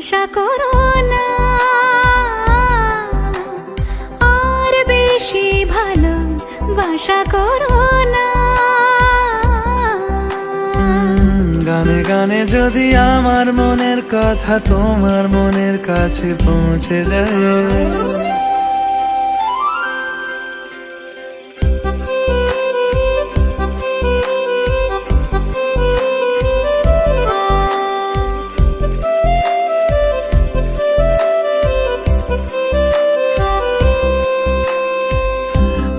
আশা করো না। আর বেশি ভালো বাসা করো না। গানে গানে যদি আমার মনের কথা তোমার মনের কাছে পৌঁছে যায়।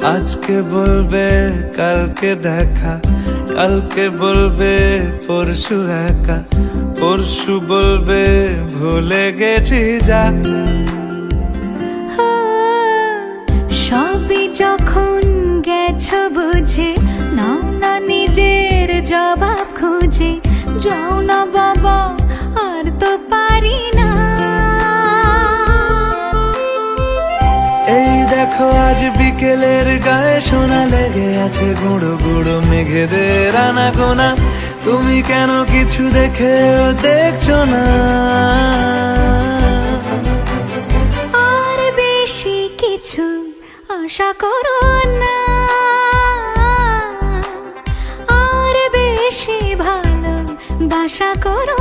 আজকে বলবে, কালকে দেখা। কালকে বলবে, পরশু একা। পরশু বলবে, ভুলে গেছি যা। সবই যখন গেছো বুঝে দেখো, আজ বিকেলের গায়ে সোনা লেগে আছে গুঁড়ো গুঁড়ো মেঘেদের আনা গোনা তুমি কেন কিছু দেখেও দেখছ না? আর বেশি কিছু আশা করো না। আর বেশি ভালো বাসা করো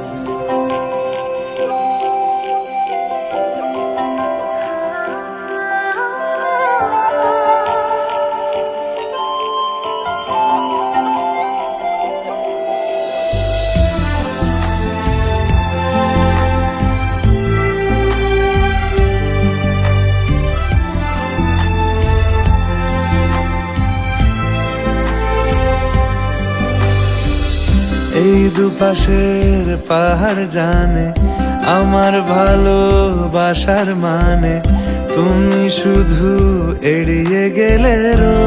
এই দুপাশের পাহাড় জানে আমার ভালোবাসার মানে। তুমি শুধু এড়িয়ে গেলে রোজ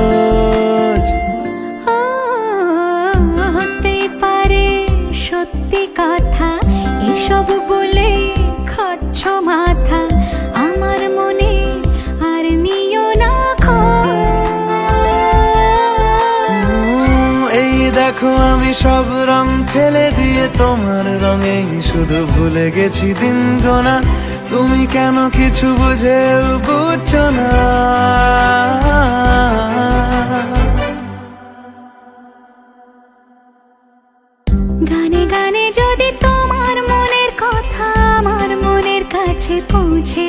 এই দেখো আমি সব রং ফেলে দিয়ে তোমার রঙেই শুধু ভুলে গেছি দিন গোনা। তুমি কেন কিছু বুঝে বুঝছ না। গানে গানে যদি তোমার মনের কথা আমার মনের কাছে পৌঁছে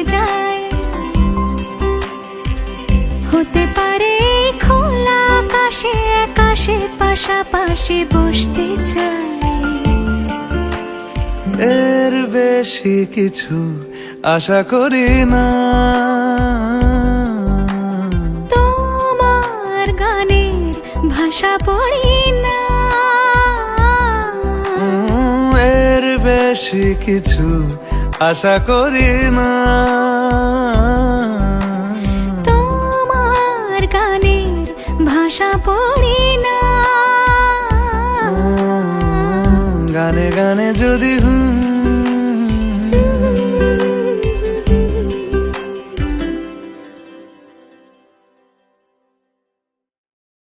পাশাপাশি বসতে চাই। এর বেশি কিছু আশা করি না। তোমার গানের ভাষা পড়ি না। এর বেশি কিছু আশা করি না। তোমার গানের ভাষা পড়ি যদি হুম